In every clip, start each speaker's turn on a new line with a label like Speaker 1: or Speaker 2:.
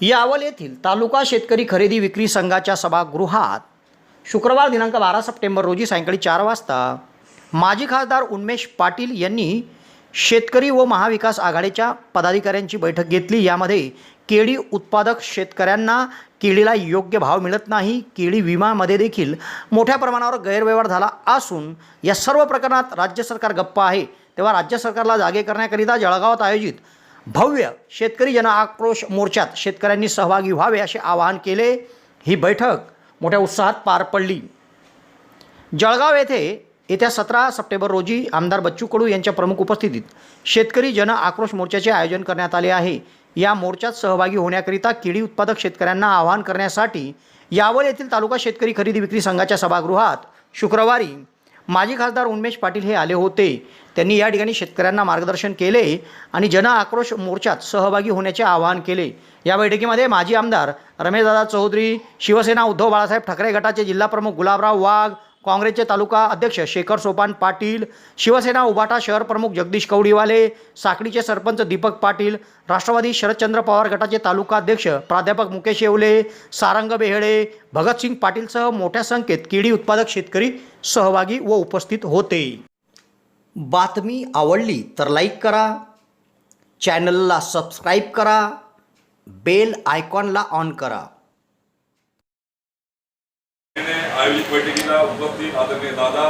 Speaker 1: यावल येथील तालुका शेतकरी खरेदी विक्री संघाच्या सभागृहात शुक्रवार दिनांक बारा सप्टेंबर रोजी सायंकाळी चार वाजता माजी खासदार उन्मेष पाटील यांनी शेतकरी व महाविकास आघाडीच्या पदाधिकाऱ्यांची बैठक घेतली. यामध्ये केळी उत्पादक शेतकऱ्यांना केळीला योग्य भाव मिळत नाही केळी विमामध्ये देखील मोठ्या प्रमाणावर गैरव्यवहार झाला असून या सर्व प्रकरणात राज्य सरकार गप्प आहे. तेव्हा राज्य सरकारला जागे करण्याकरिता जळगावात आयोजित भव्य शेतकरी जन आक्रोश मोर्चात शेतकऱ्यांनी सहभागी व्हावे असे आवाहन केले. ही बैठक मोठ्या उत्साहात पार पडली. जळगाव येथे येत्या सतरा सप्टेंबर रोजी आमदार बच्चू कडू यांच्या प्रमुख उपस्थितीत शेतकरी जन आक्रोश मोर्चाचे आयोजन करण्यात आले आहे. या मोर्चात सहभागी होण्याकरिता केळी उत्पादक शेतकऱ्यांना आवाहन करण्यासाठी यावल येथील तालुका शेतकरी खरेदी विक्री संघाच्या सभागृहात शुक्रवारी माजी खासदार उन्मेश पाटील हे आले होते. त्यांनी या ठिकाणी शेतकऱ्यांना मार्गदर्शन केले आणि जन आक्रोश मोर्चात सहभागी होण्याचे आवाहन केले. या बैठकीमध्ये माजी आमदार रमेशदादा चौधरी शिवसेना उद्धव बाळासाहेब ठाकरे गटाचे जिल्हाप्रमुख गुलाबराव वाघ काँग्रेसचे तालुका अध्यक्ष शेखर सोपान पाटील शिवसेना उबाटा शहर प्रमुख जगदीश कवडीवाले साखळीचे सरपंच दीपक पाटील राष्ट्रवादी शरदचंद्र पवार गटाचे तालुका अध्यक्ष प्राध्यापक मुकेश येवले सारंग बेहडे भगतसिंग पाटीलसह मोठ्या संख्येत केळी उत्पादक शेतकरी सहभागी व उपस्थित होते. बातमी आवडली तर लाईक करा चॅनलला सबस्क्राईब करा बेल आयकॉनला ऑन करा.
Speaker 2: आयोजित बैठकीला उपस्थित आदरणीय दादा.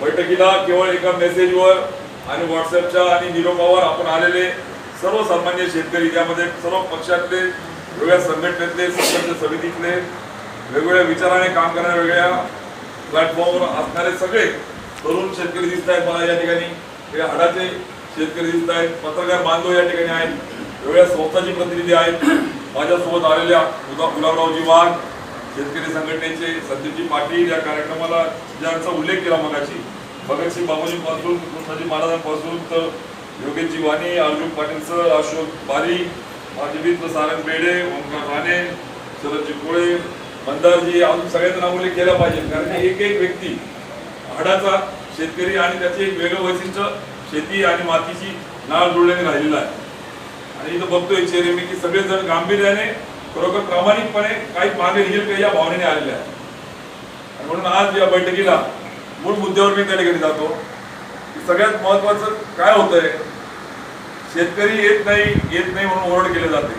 Speaker 2: बैठकीला केवळ एका मेसेजवर आणि व्हॉट्सअपच्या आणि निरोपावर आपण आलेले सर्व सामान्य शेतकरी त्यामध्ये सर्व पक्षातले वेगळ्या संघटनेतले संघर्ष समितीतले वेगवेगळ्या विचाराने काम करणारे वेगळ्या प्लॅटफॉर्मवर असणारे सगळे तरुण शेतकरी दिसत आहेत मला या ठिकाणी. वेगळ्या हाडाचे शेतकरी दिसत आहेत. पत्रकार बांधव या ठिकाणी आहेत. वेगळ्या संस्थांचे प्रतिनिधी आहेत. माझ्यासोबत आलेल्या गुलाबरावजी वाघ शेतकरी संघटनेचे संदीपजी पाटील या कार्यक्रमाला ज्यांचा उल्लेख केला मगाशी भगतसिंग बाबूजीपासून कृष्णाजी महाराजांपासून तर योगेशजी वाणी अर्जुन पाटील सर अशोक बारी माझे सारंग बेडे ओंकार राणे शरदजी कोळे मंदारजी अजून सगळ्यांचा नाव उल्लेख केला पाहिजे कारण एक एक व्यक्ती हाडाचा शेतकरी आणि त्याचे एक वेगळं वैशिष्ट्य शेती आणि मातीची नाळ जुळल्याने राहिलेला आहे. आणि इथं बघतोय चेहरे मी की सगळेजण गांभीर्याने खरोखर प्रामाणिकपणे काही मागे निघेल का या भावनेने आलेल्या आहे. आणि म्हणून आज या बैठकीला मूळ मुद्द्यावर मी त्या ठिकाणी जातो. की सगळ्यात महत्वाचं काय होतंय? शेतकरी येत नाही येत नाही म्हणून ओरड केले जाते.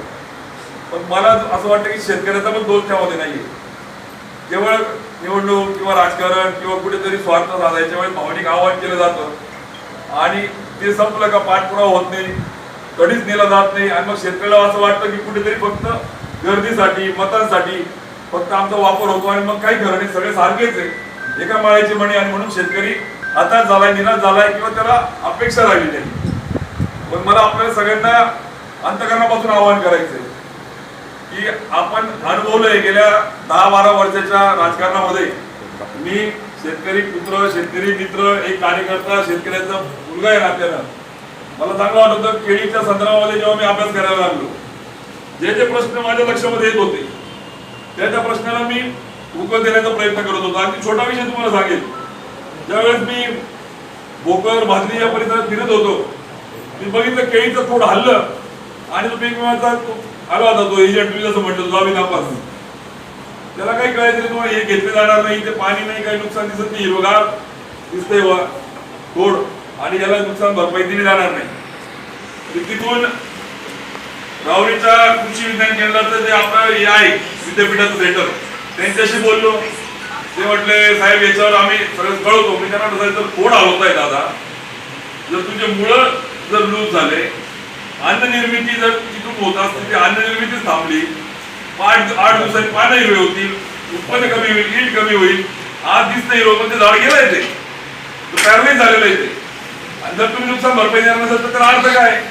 Speaker 2: पण मला असं वाटतं की शेतकऱ्याचा पण दोष त्यामध्ये नाहीये. केवळ निवडणूक किंवा राजकारण किंवा कुठेतरी स्वार्थ साधायच्या वेळेस भावनिक आवाहन केलं जातं. आणि ते संपलं का पाठपुरावा होत नाही कधीच नेला जात नाही. आणि मग शेतकऱ्याला असं वाटतं की कुठेतरी फक्त गर्दीसाठी मतांसाठी फक्त आमचा वापर होतो आणि मग काही खरं नाही सगळे सारखेच आहे. एका माळ्याची म्हणे आणि म्हणून शेतकरी आता झालाय निराश झालाय किंवा त्याला अपेक्षा राहिली नाही. पण मला आपल्याला सगळ्यांना अंतकरणापासून आवाहन करायचंय की आपण अनुभवलंय गेल्या दहा बारा वर्षाच्या राजकारणामध्ये मी शेतकरी पुत्र शेतकरी मित्र एक कार्यकर्ता शेतकऱ्याचा मुलगा आहे नात्यानं मला चांगलं वाटत होतं केळीच्या संदर्भामध्ये जेव्हा मी अभ्यास करायला लागलो जे जे प्रश्न माझ्या लक्षामध्ये येत होते त्या त्या प्रश्नाला मी उकल देण्याचा प्रयत्न करत होतो. अगदी छोटा विषय तुम्हाला सांगेल ज्यावेळेस मी भोकर भाजली या परिसरात फिरत होतो मी बघितलं केळीचं थोडं हल्लं आणि तो पीक विम्याचा तो आला होता तो एजंट जसं म्हटलं जावी नापासून त्याला काही कळायचं नाही तुम्हाला हे घेतले जाणार नाही ते पाणी नाही काही नुकसान दिसत नाही. हिरवगार दिसतंय वा थोड. आणि याला नुकसान भरपाई दिली जाणार नाही. तिथून राहुरीच्या कृषी विज्ञान केंद्राचं जे आपलं हे आहे विद्यापीठाचं सेंटर त्यांच्याशी बोललो. ते म्हटले साहेब याच्यावर आम्ही सगळं कळवतो. मी त्यांना तर जर थोड आहे दादा. जर तुमचे मुळं जर लूज झाले अन्न निर्मिती जर तिथून होत असते ती अन्न निर्मितीच थांबली आठ आठ दिवसांनी पानं हिरवे होतील उत्पन्न कमी होईल ईट कमी होईल. आज दिसतं हिरवं पण ते झाड गेलं येते नाही झालेलं आहे ते. आणि जर तुम्ही नुकसान भरपाई देणार नसेल तर अर्थ काय?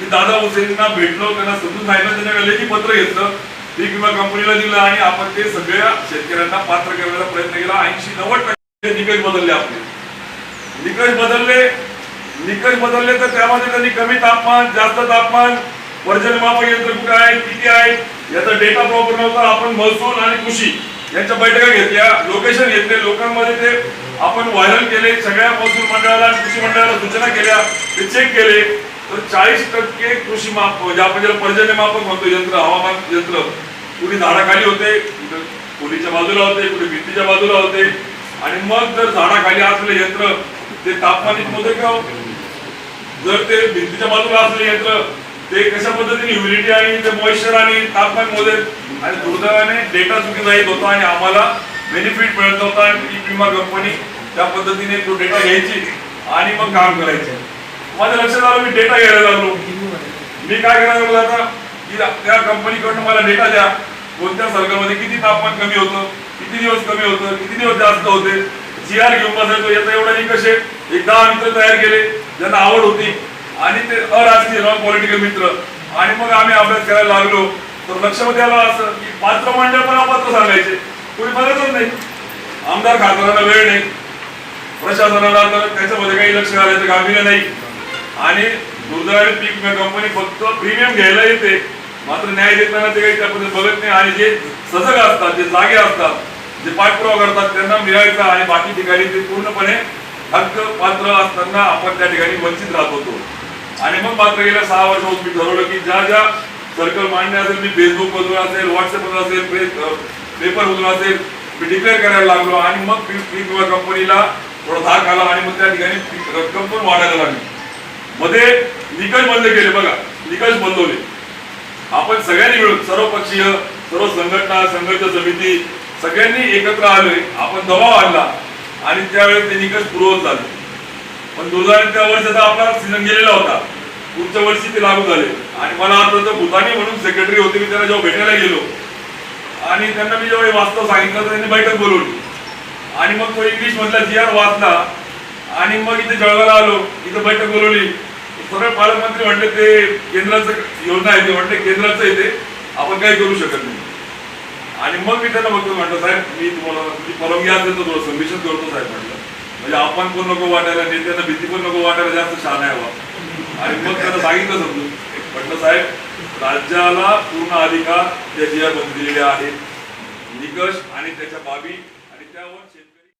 Speaker 2: मी दादा हुसेनना भेटलो त्यांना समजून सांगितलं त्यांना लेखी पत्र घेतलं. पीक विमा कंपनीला दिलं आणि आपण ते सगळ्या शेतकऱ्यांना पात्र करण्याचा प्रयत्न केला. ऐंशी नव्वद टक्के निकष बदलले आपले. निकष बदलले निकष बदलले तर त्यामध्ये त्यांनी कमी तापमान जास्त तापमान वर्जनमापक यंत्र कुठे आहेत किती आहेत याचा डेटा प्रॉपर नव्हता. आपण महसूल आणि कृषी यांच्या बैठका घेतल्या लोकेशन घेतले लोकांमध्ये ते आपण व्हायरल केले. सगळ्या महसूल मंडळाला कृषी मंडळाला सूचना केल्या ते चेक केले. तर चाळीस टक्के कृषी माप म्हणजे आपण ज्याला पर्जन्य मापक म्हणतो यंत्र हवामान यंत्र कुणी झाडाखाली होते खोलीच्या बाजूला होते कुणी भिंतीच्या बाजूला होते. आणि मग जर झाडाखाली असलेले यंत्र ते तापमानित मोजे का हो? जर ते भिंतीच्या बाजूला असलेले यंत्र ते कशा पद्धतीने ह्युमिडिटी आणि ते मॉइश्चर आणि तापमान मोजेल? आणि दुर्दैवाने डेटा चुकीचा येत होता आणि आम्हाला बेनिफिट मिळत नव्हता. आणि पीक विमा कंपनी त्या पद्धतीने तो डेटा घ्यायची आणि मग काम करायचे. माझ्या लक्षात आलं मी डेटा घ्यायला लागलो. मी काय करायला लागलो आता? की त्या कंपनीकडून मला डेटा द्या. कोणत्या सर्कलमध्ये किती तापमान कमी होतं किती दिवस कमी होतं किती दिवस जास्त होते? जी आर घेऊन बसायचो याचा एवढा निकष आहे. एक दहा मित्र तयार केले ज्यांना आवड होती. आणि ते अराजकीय नॉन पॉलिटिकल मित्र. आणि मग आम्ही अभ्यास करायला लागलो. तर लक्षामध्ये आलं असं की पात्र मंडळ पण अपात्र सांगायचे. कोणी बघतच नाही. आमदार खासदारांना वेळ नाही. प्रशासनाला तर त्याच्यामध्ये काही लक्ष घालायचं गांभीर्य नाही. आणि दुर्दैवाने पीक विमा कंपनी फक्त प्रीमियम घ्यायला येते. मात्र न्याय देताना ते काही त्या बघत नाही. आणि जे सजग असतात जे जागे असतात जे पाठपुरावा करतात त्यांना मिळायचा आणि बाकी ठिकाणी ते पूर्णपणे हक्क पात्र असताना आपण त्या ठिकाणी वंचित राहत होतो. आणि मग मात्र गेल्या सहा वर्षापासून मी ठरवलं की ज्या ज्या सर्कल मांडणे असेल मी फेसबुकमधून असेल व्हॉट्सअप असेल पेपरमधून असेल मी डिक्लेअर करायला लागलो आणि मग पीक विमा कंपनीला थोडा धाक आला आणि मग त्या ठिकाणी रक्कम पण वाढायला लागली. मध्ये निकष बंद केले बघा. निकष बदलवले आपण सगळ्यांनी मिळून सर्वपक्षीय सर्व संघटना संघर्ष समिती सगळ्यांनी एकत्र आलोय आपण दबाव आणला. आणि त्यावेळेस ते निकष पूर्वत झाले. पण दुर्दैवाने त्या वर्षाचा आपला सीझन गेलेला होता. पुढच्या वर्षी ते लागू झाले. आणि मला आठवतं भूतानी म्हणून सेक्रेटरी होते मी त्यांना जेव्हा भेटायला गेलो. आणि त्यांना मी जेव्हा वाचतो वास्तव सांगितलं तर त्यांनी बैठक बोलवली. आणि मग तो इंग्लिश मधला जी आर वाचला. आणि मग इथे जळगावला आलो. इथं बैठक बोलवली. सरळ पालकमंत्री म्हणले ते केंद्राचं योजना आहे ते म्हटले केंद्राचं आहे ते. आपण काही करू शकत नाही. आणि मग मी त्यांना बघतो म्हटलं साहेब मी तुम्हाला तुमची परवानगी आज देतो थोडं सबमिशन करतो साहेब म्हटलं. म्हणजे आपण पण नको वाटायला नेत्यांना भीती पण नको वाटायला जास्त छान आहे बा आणि मग त्यांना सांगितलं समजून. म्हटलं साहेब राज्याला पूर्ण अधिकार त्या जी आर दिलेले आहेत. निकष आणि त्याच्या बाबी